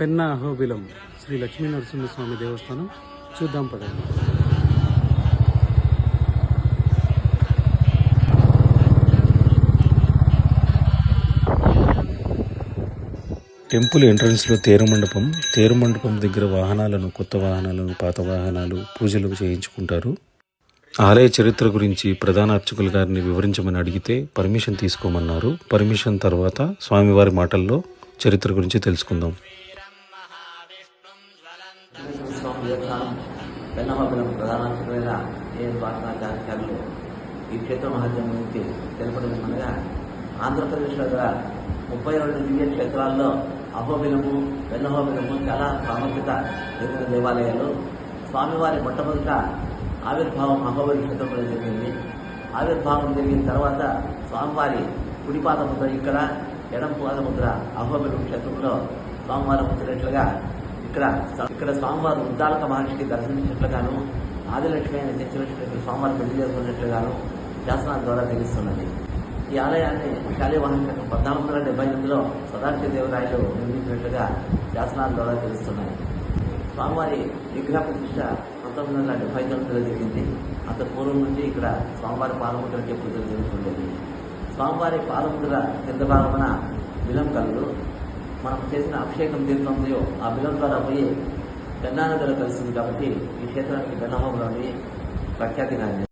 పెన్నా అహోబిలం శ్రీ లక్ష్మీ నరసింహస్వామి దేవస్థానం. చూద్దాం పదండి. టెంపుల్ ఎంట్రన్స్లో తేరు మండపం తేరు మండపం దగ్గర వాహనాలను కొత్త వాహనాలను పాత వాహనాలు పూజలు చేయించుకుంటారు. ఆలయ చరిత్ర గురించి ప్రధాన అర్చకులు గారిని వివరించమని అడిగితే పర్మిషన్ తీసుకోమన్నారు. పర్మిషన్ తర్వాత స్వామివారి మాటల్లో చరిత్ర గురించి తెలుసుకుందాం. స్వామి దేవస్థానం పెన్నమబలం ప్రధానాంశమైన ఏ భాషాచార్యులు ఈ క్షేత్ర మహత్యం గురించి తెలపడం అనగా ఆంధ్రప్రదేశ్లో గల ముప్పై రెండు దివ్య క్షేత్రాల్లో అహోబిలము వెన్నహోబిలము చాలా ప్రాముఖ్యత చెందిన దేవాలయాలు. స్వామివారి మొట్టమొదట ఆవిర్భావం అహోబిల క్షేత్రంలో జరిగింది. ఆవిర్భావం జరిగిన తర్వాత స్వామివారి కుడిపాద ముద్ర ఇక్కడ ఎడం పాదముద్ర అహోబిలం క్షేత్రంలో స్వామివారి ముద్రినట్లుగా ఇక్కడ ఇక్కడ స్వామివారు ఉద్దాలక మహర్షికి దర్శించినట్లుగాను ఆదిలక్ష్మి అయిన తెచ్చినట్లుగా స్వామివారు పెళ్ళి చేసుకున్నట్లుగాను శాసనాల ద్వారా తెలుస్తున్నది. ఈ ఆలయాన్ని శాలివాహన శకం పద్నాలుగు వందల డెబ్బై ఎనిమిదిలో సదాశివ దేవరాయలు నిర్మించినట్లుగా శాసనాల ద్వారా తెలుస్తున్నాయి స్వామివారి విగ్రహ ప్రతిష్ట పంతొమ్మిది వందల డెబ్బై తొమ్మిదిలో జరిగింది. అంత పూర్వం నుంచి ఇక్కడ స్వామివారి పాదముద్రకి పూజలు జరుగుతుండేది స్వామివారి పాలముద్ర కింద భాగమున మనం చేసిన అభిషేకం తీర్థంలో ఆ బిలం ద్వారా పోయి గంగా నదిలో కలుస్తుంది కాబట్టి ఈ క్షేత్రానికి గన్నహోమలోని ప్రఖ్యాతిగా ఉంది